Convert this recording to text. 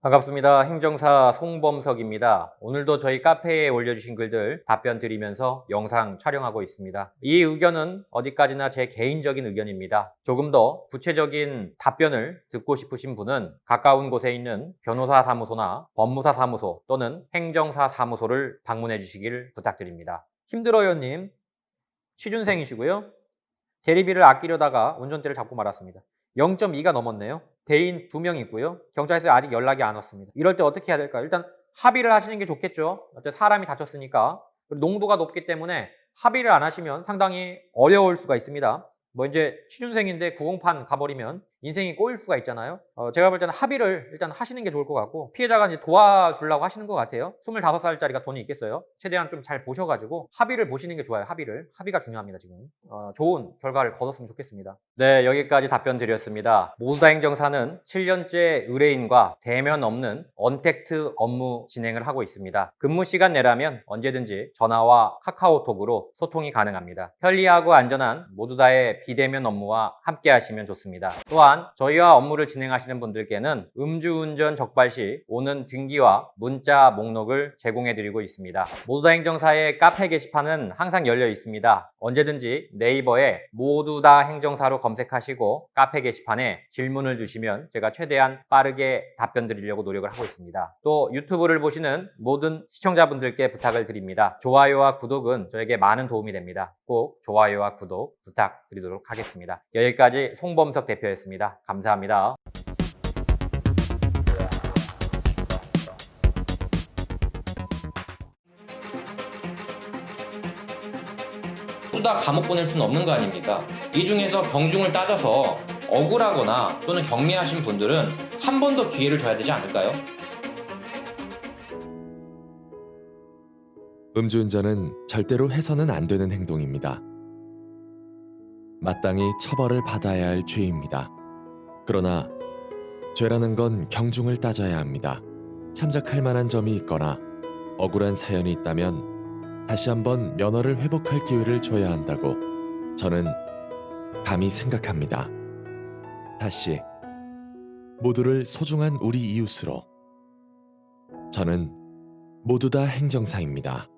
반갑습니다. 행정사 송범석입니다. 오늘도 저희 카페에 올려주신 글들 답변 드리면서 영상 촬영하고 있습니다. 이 의견은 어디까지나 제 개인적인 의견입니다. 조금 더 구체적인 답변을 듣고 싶으신 분은 가까운 곳에 있는 변호사 사무소나 법무사 사무소 또는 행정사 사무소를 방문해 주시길 부탁드립니다. 힘들어요님, 취준생이시고요. 대리비를 아끼려다가 운전대를 잡고 말았습니다. 0.2가 넘었네요. 대인 2명 있고요. 경찰서에 아직 연락이 안 왔습니다. 이럴 때 어떻게 해야 될까요? 일단 합의를 하시는 게 좋겠죠. 어때 사람이 다쳤으니까. 농도가 높기 때문에 합의를 안 하시면 상당히 어려울 수가 있습니다. 뭐 이제 취준생인데 구공판 가버리면 인생이 꼬일 수가 있잖아요. 어, 제가 볼 때는 합의를 일단 하시는 게 좋을 것 같고 피해자가 이제 도와주려고 하시는 것 같아요. 25살짜리가 돈이 있겠어요. 최대한 좀 잘 보셔가지고 합의를 보시는 게 좋아요. 합의를. 합의가 중요합니다, 지금. 어, 좋은 결과를 거뒀으면 좋겠습니다. 네, 여기까지 답변 드렸습니다. 모두다 행정사는 7년째 의뢰인과 대면 없는 언택트 업무 진행을 하고 있습니다. 근무 시간 내라면 언제든지 전화와 카카오톡으로 소통이 가능합니다. 편리하고 안전한 모두다의 비대면 업무와 함께 하시면 좋습니다. 또한 저희와 업무를 진행하시는 분들께는 음주운전 적발 시 오는 등기와 문자 목록을 제공해 드리고 있습니다. 모두 다 행정사의 카페 게시판은 항상 열려 있습니다. 언제든지 네이버에 모두 다 행정사로 검색하시고 카페 게시판에 질문을 주시면 제가 최대한 빠르게 답변 드리려고 노력을 하고 있습니다. 또 유튜브를 보시는 모든 시청자분들께 부탁을 드립니다. 좋아요와 구독은 저에게 많은 도움이 됩니다. 꼭 좋아요와 구독 부탁드리도록 하겠습니다. 여기까지 송범석 대표였습니다. 감사합니다. 다 감옥 보낼 수는 없는 거 아닙니까? 이 중에서 경중을 따져서 억울하거나 또는 경미하신 분들은 한 번 더 기회를 줘야 되지 않을까요? 음주운전은 절대로 해서는 안 되는 행동입니다. 마땅히 처벌을 받아야 할 죄입니다. 그러나 죄라는 건 경중을 따져야 합니다. 참작할 만한 점이 있거나 억울한 사연이 있다면 다시 한번 면허를 회복할 기회를 줘야 한다고 저는 감히 생각합니다. 다시 모두를 소중한 우리 이웃으로 저는 모두 다 행정사입니다.